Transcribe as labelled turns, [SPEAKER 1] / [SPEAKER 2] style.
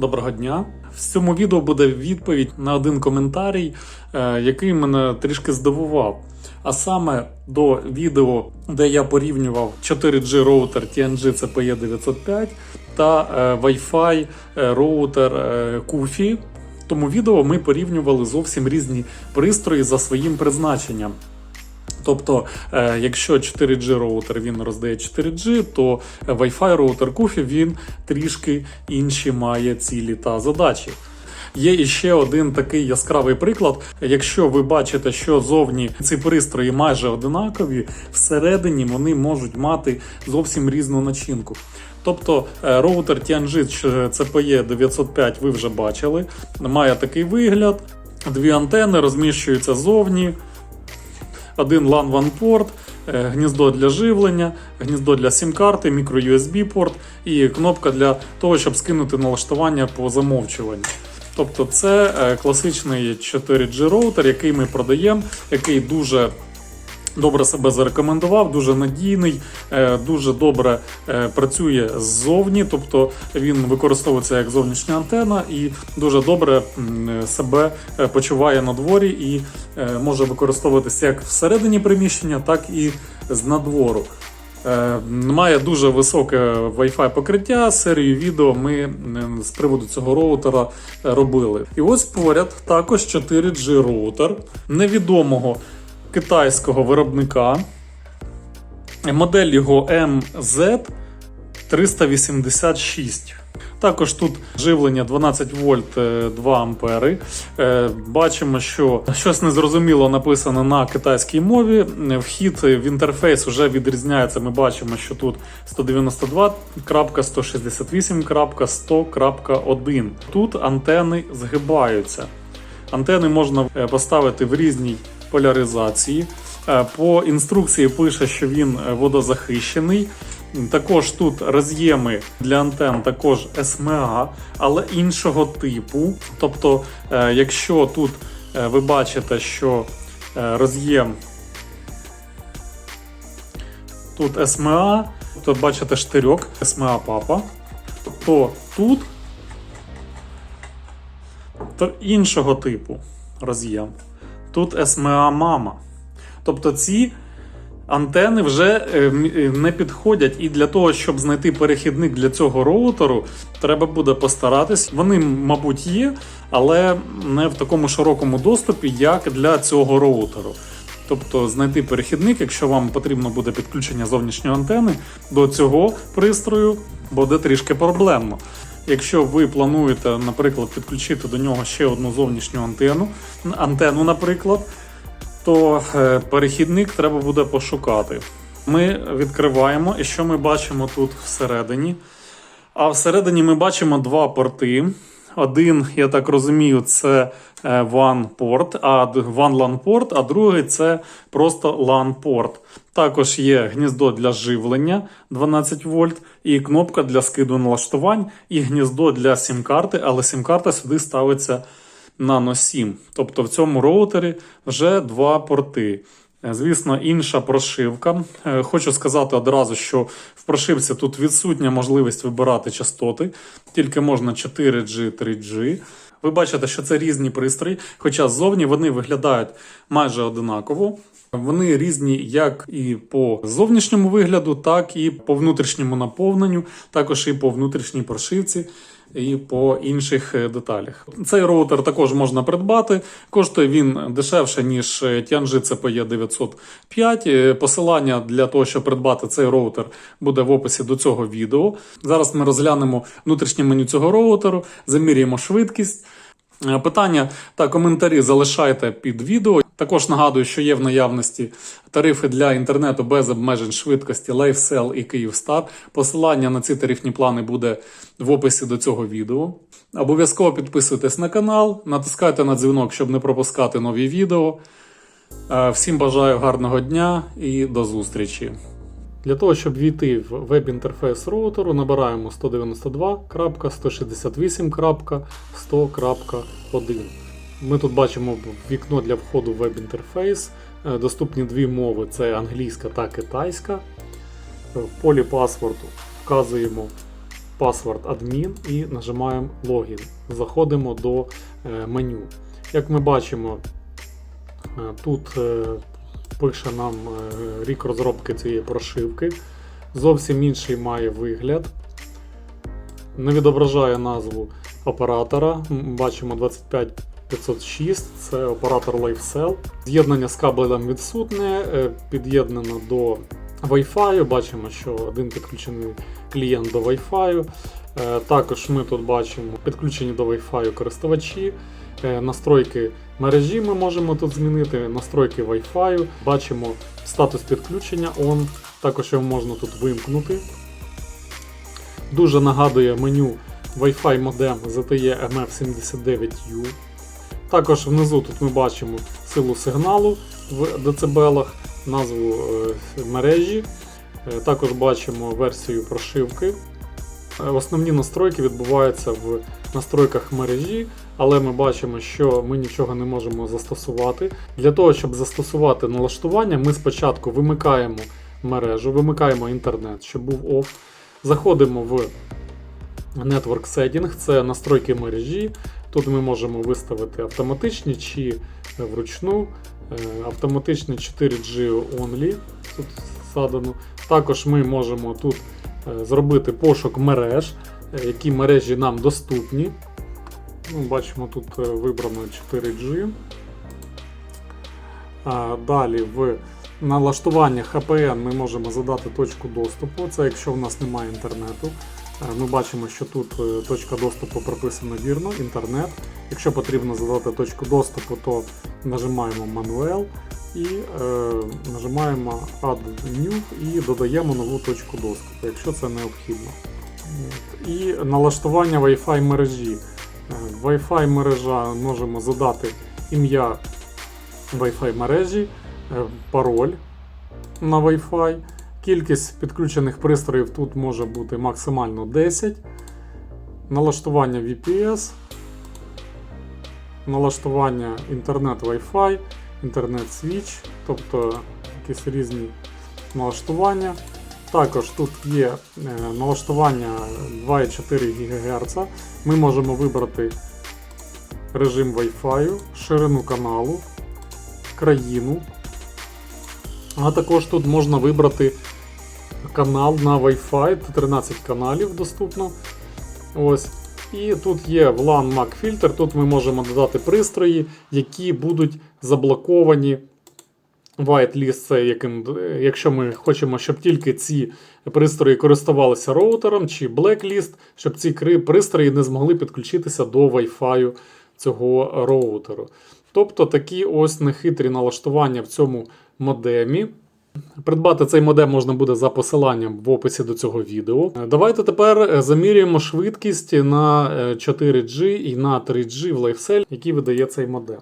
[SPEAKER 1] Доброго дня. В цьому відео буде відповідь на один коментарій, е, який мене трішки здивував. А саме до відео, де я порівнював 4G роутер TNG CPE 905 та е, Wi-Fi е, роутер Kufi. Тому відео ми порівнювали зовсім різні пристрої за своїм призначенням. Тобто, е, якщо 4G роутер він роздає 4G, то Wi-Fi роутер Kufi він трішки інші має цілі та задачі. Є іще один такий яскравий приклад. Якщо ви бачите, що зовні ці пристрої майже одинакові, всередині вони можуть мати зовсім різну начинку. Тобто е, роутер Tianji CPE 905 ви вже бачили, має такий вигляд. Дві антени розміщуються зовні, один LAN WAN порт, е, гніздо для живлення, гніздо для сім-карти, мікро-USB порт і кнопка для того, щоб скинути налаштування по замовчуванню. Тобто це е, класичний 4G роутер, який ми продаємо, який дуже добре себе зарекомендував, дуже надійний, е, дуже добре е, працює ззовні, тобто він використовується як зовнішня антена і дуже добре себе е, почуває на дворі і може використовуватися як всередині приміщення, так і з надвору. Має дуже високе Wi-Fi покриття. Серію відео ми з приводу цього роутера робили. І ось поряд також 4G роутер невідомого китайського виробника. Модель його MZ 386. Також тут живлення 12 вольт е, 2 ампери. Е, Бачимо, що щось незрозуміло написано на китайській мові. Е, Вхід в інтерфейс вже відрізняється. Ми бачимо, що тут 192.168.100.1. Тут антени згибаються. Антени можна е, поставити в різній поляризації. Е, По інструкції пише, що він е, водозахищений. Також тут роз'єми для антен, також SMA, але іншого типу. Тобто, е, якщо тут ви бачите, що роз'єм тут SMA, то бачите штирьок SMA папа, то тут то іншого типу роз'єм. Тут SMA мама. Тобто ці антени вже е, е, не підходять, і для того, щоб знайти перехідник для цього роутеру, треба буде постаратись. Вони, мабуть, є, але не в такому широкому доступі, як для цього роутеру. Тобто знайти перехідник, якщо вам потрібно буде підключення зовнішньої антени до цього пристрою, буде трішки проблемно. Якщо ви плануєте, наприклад, підключити до нього ще одну зовнішню антенну, антенну, наприклад, то е, перехідник треба буде пошукати. Ми відкриваємо, і що ми бачимо тут всередині? А всередині ми бачимо два порти. Один, я так розумію, це е, WAN порт, а д- WAN LAN порт, а другий це просто LAN порт. Також є гніздо для живлення 12 вольт, і кнопка для скиду налаштувань, і гніздо для сім-карти, але сім-карта сюди ставиться Nano 7. Тобто в цьому роутері вже два порти. Е, Звісно, інша прошивка. Е, Хочу сказати одразу, що в прошивці тут відсутня можливість вибирати частоти, тільки можна 4G, 3G. Ви бачите, що це різні пристрої, хоча ззовні вони виглядають майже одинаково. Вони різні як і по зовнішньому вигляду, так і по внутрішньому наповненню, також і по внутрішній прошивці. І по інших е, деталях. Цей роутер також можна придбати. Коштує він дешевше, ніж Tianji CPE 905. Е, Посилання для того, щоб придбати цей роутер, буде в описі до цього відео. Зараз ми розглянемо внутрішнє меню цього роутеру, заміряємо швидкість. Е, Питання та коментарі залишайте під відео. Також нагадую, що є в наявності тарифи для інтернету без обмежень швидкості LifeSell і Kyivstar. Посилання на ці тарифні плани буде в описі до цього відео. Обов'язково підписуйтесь на канал, натискайте на дзвінок, щоб не пропускати нові відео. Е, Всім бажаю гарного дня і до зустрічі. Для того, щоб війти в веб-інтерфейс роутеру, набираємо 192.168.100.1. Ми тут бачимо вікно для входу в веб-інтерфейс. Е, доступні дві мови це англійська та китайська. В полі паспорту вказуємо паспорт адмін і нажимаємо логін. Заходимо до е, меню. Як ми бачимо, е, тут пише нам рік розробки цієї прошивки. Зовсім інший має вигляд. Не відображає назву оператора. Бачимо 25 506 це оператор LiveCell. З'єднання з кабелем відсутне, під'єднано до Wi-Fi. Бачимо, що один підключений клієнт до Wi-Fi. Е, також ми тут бачимо підключені до Wi-Fi користувачі, е, настройки мережі ми можемо тут змінити, настройки Wi-Fi. Бачимо статус підключення ON, також його можна тут вимкнути. Дуже нагадує меню Wi-Fi модем ZTE MF79U. Також внизу тут ми бачимо силу сигналу в децибелах, назву е, мережі. Е, Також бачимо версію прошивки. Е, Основні настройки відбуваються в настройках мережі, але ми бачимо, що ми нічого не можемо застосувати. Для того, щоб застосувати налаштування, ми спочатку вимикаємо мережу, вимикаємо інтернет, щоб був OFF. Заходимо в Network Setting, це настройки мережі. Тут ми можемо виставити автоматичні чи вручну. Е, Автоматичний 4G only. Тут задано. Також ми можемо тут е, зробити пошук мереж, е, які мережі нам доступні. Ну, бачимо, тут е, вибрано 4G. Далі в налаштуваннях HPN ми можемо задати точку доступу. Це якщо в нас немає інтернету. Е, Ми бачимо, що тут е, точка доступу прописана вірно, інтернет. Якщо потрібно задати точку доступу, то нажимаємо Manual і е, нажимаємо Add New і додаємо нову точку доступу, якщо це необхідно. І налаштування Wi-Fi мережі. Е, Wi-Fi мережа можемо задати ім'я Wi-Fi мережі, пароль на Wi-Fi. Кількість підключених пристроїв тут може бути максимально 10. Налаштування VPS, налаштування інтернет Wi-Fi, інтернет свіч, тобто якісь різні налаштування. Також тут є е, налаштування 2,4 ГГц. Ми можемо вибрати режим Wi-Fi, ширину каналу, країну. А також тут можна вибрати канал на Wi-Fi, 13 каналів доступно. Ось. І тут є VLAN Mac фільтр. Тут ми можемо додати пристрої, які будуть заблоковані. Whitelist це яким, якщо ми хочемо, щоб тільки ці пристрої користувалися роутером, чи Blacklist, щоб ці пристрої не змогли підключитися до Wi-Fi цього роутеру. Тобто такі ось нехитрі налаштування в цьому модемі. Придбати цей модем можна буде за посиланням в описі до цього відео. Е, Давайте тепер е, замірюємо швидкість на е, 4G і на 3G в LifeCell, який видає цей модем.